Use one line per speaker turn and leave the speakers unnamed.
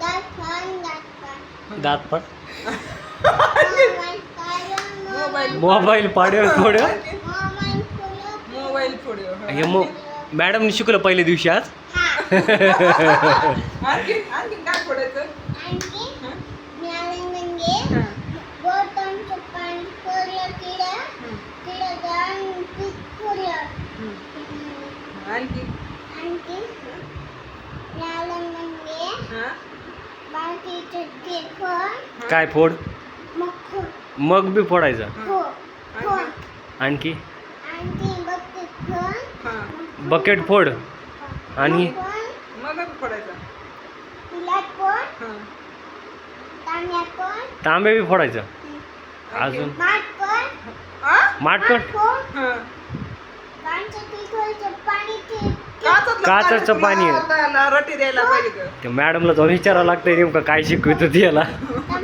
दात फोन दात फोन
दात पण
मोबाईल
पाड्या थोड्या?
मोबाईल
हं.
मग मॅडमने शिकवलं पहिल्या दिवशी आज.
हा.
आणखी आणखी काय फोडायचं?
आणखी?
आणखी?
म्हणजे
हं?
बाकीचं ते
काय फोड?
मग
बी फोडायचा. आणखी?
हं.
बकेट फोड. आणि?
मग हं.
तांब्या
तांबे बी फोडायचं? अजून?
माठ
हं?
माठ पण
हं.
ते
काचाचं पाणी आहे.
रटी द्यायला पाहिजे
ते मॅडमला जाऊन विचारावं लागतंय नेमकं काय शिकवत याला
त्या